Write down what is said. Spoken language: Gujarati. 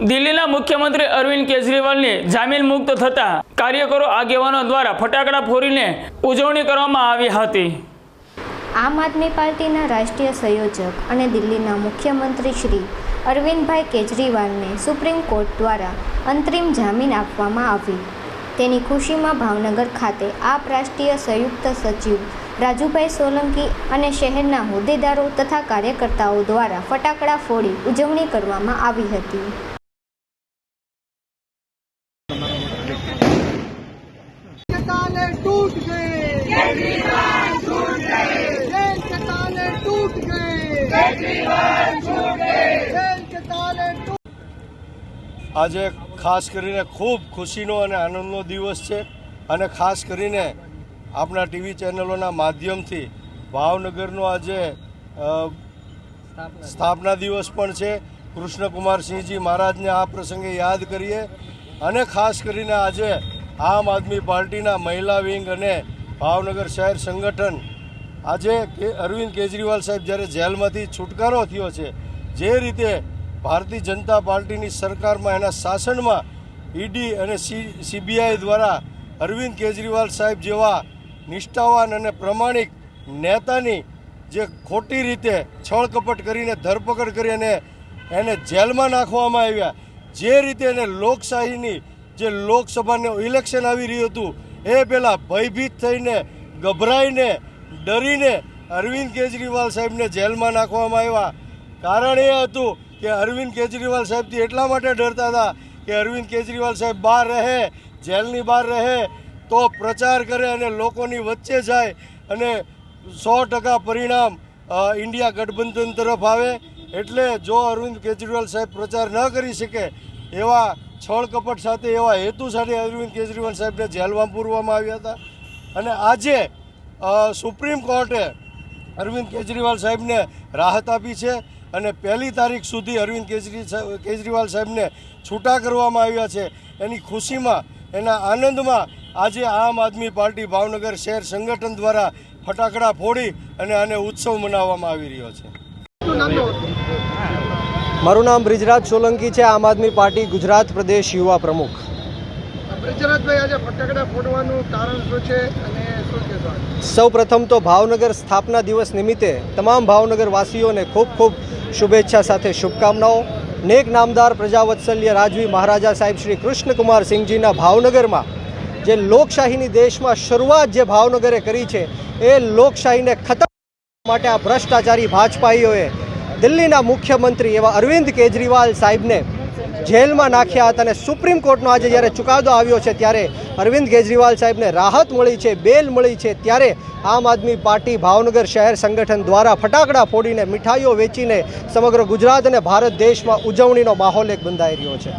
દિલ્હીના મુખ્યમંત્રી અરવિંદ કેજરીવાલની જામીન મુક્ત થતા કાર્યકરો આગેવાનો દ્વારા ફટાકડા ફોડીને ઉજવણી કરવામાં આવી હતી. આમ આદમી પાર્ટીના રાષ્ટ્રીય સંયોજક અને દિલ્હીના મુખ્યમંત્રી શ્રી અરવિંદભાઈ કેજરીવાલને સુપ્રીમ કોર્ટ દ્વારા અંતરિમ જામીન આપવામાં આવી. તેની ખુશીમાં ભાવનગર ખાતે આપ રાષ્ટ્રીય સંયુક્ત સચિવ રાજુભાઈ સોલંકી અને શહેરના હોદ્દેદારો તથા કાર્યકર્તાઓ દ્વારા ફટાકડા ફોડી ઉજવણી કરવામાં આવી હતી. ચટાને તૂટ ગઈ કેજરીવાલ છૂટ ગઈ જેલ ચટાને તૂટ ગઈ કેજરીવાલ છૂટ ગઈ જેલ ચટાને આજે ખાસ કરીને ખૂબ ખુશીનો અને આનંદનો દિવસ છે અને ખાસ કરીને આપણા ટીવી ચેનલોના માધ્યમથી ભાવનગરનો આજે સ્થાપના દિવસ પણ છે. કૃષ્ણકુમારસિંહજી મહારાજને આ પ્રસંગે યાદ કરીએ. અને ખાસ કરીને આજે આમ આદમી પાર્ટીના મહિલા વિંગ અને ભાવનગર શહેર સંગઠન આજે કે અરવિંદ કેજરીવાલ સાહેબ જ્યારે જેલમાંથી છુટકારો થયો છે, જે રીતે ભારતીય જનતા પાર્ટીની સરકારમાં એના શાસનમાં ઈડી અને સીબીઆઈ દ્વારા અરવિંદ કેજરીવાલ સાહેબ જેવા નિષ્ઠાવાન અને પ્રમાણિક નેતાની જે ખોટી રીતે છળકપટ કરીને ધરપકડ કરી અને એને જેલમાં નાખવામાં આવ્યા, જે રીતે એને લોકશાહીની જે લોકસભાને ઇલેક્શન આવી રહ્યું હતું, એ પહેલાં ભયભીત થઈને, ગભરાઈને, ડરીને અરવિંદ કેજરીવાલ સાહેબને જેલમાં નાખવામાં આવ્યા. કારણ એ હતું કે અરવિંદ કેજરીવાલ સાહેબથી એટલા માટે ડરતા હતા કે અરવિંદ કેજરીવાલ સાહેબ બહાર રહે, જેલની બહાર રહે, તો પ્રચાર કરે અને લોકોની વચ્ચે જાય અને સો ટકા પરિણામ ઇન્ડિયા ગઠબંધન તરફ આવે. એટલે જો અરવિંદ કેજરીવાલ સાહેબ પ્રચાર ન કરી શકે એવા છળ કપટ સાથે એવા હેતુ સાથે અરવિંદ કેજરીવાલ સાહેબને જેલમાં પૂરવામાં આવ્યા હતા. અને આજે સુપ્રીમ કોર્ટે અરવિંદ કેજરીવાલ સાહેબને રાહત આપી છે અને પહેલી તારીખ સુધી અરવિંદ કેજરી કેજરીવાલ સાહેબને છૂટા કરવામાં આવ્યા છે. એની ખુશીમાં, એના આનંદમાં આજે આમ આદમી પાર્ટી ભાવનગર શહેર સંગઠન દ્વારા ફટાકડા ફોડી અને આને ઉત્સવ મનાવવામાં આવી રહ્યો છે. મારું નામ બ્રિજરાજ સોલંકી છે. આમ આદમી પાર્ટી ગુજરાત પ્રદેશ યુવા પ્રમુખ. બ્રિજરાજભાઈ આજે ફટાકડા ફોડવાનું કારણ શું છે અને? સૌ પ્રથમ તો ભાવનગર સ્થાપના દિવસ નિમિત્તે તમામ ભાવનગર વાસીઓને ખૂબ ખૂબ શુભેચ્છા સાથે શુભકામનાઓ. નેક નામદાર પ્રજાવત્સલ્ય રાજવી મહારાજા સાહેબ શ્રી કૃષ્ણકુમાર સિંહજીના ભાવનગરમાં જે લોકશાહીની દેશમાં શરૂઆત જે ભાવનગરે કરી છે એ લોકશાહીને ખતમ માટે આ ભ્રષ્ટાચારી ભાજપાઈઓએ દિલ્હીના મુખ્યમંત્રી એવા અરવિંદ કેજરીવાલ સાહેબને જેલમાં નાખ્યા હતા અને સુપ્રીમ કોર્ટનો આજે જ્યારે ચુકાદો આવ્યો છે ત્યારે અરવિંદ કેજરીવાલ સાહેબને રાહત મળી છે, બેલ મળી છે. ત્યારે આમ આદમી પાર્ટી ભાવનગર શહેર સંગઠન દ્વારા ફટાકડા ફોડીને મીઠાઈઓ વેચીને સમગ્ર ગુજરાત અને ભારત દેશમાં ઉજવણીનો માહોલ એક બંધાઈ રહ્યો છે.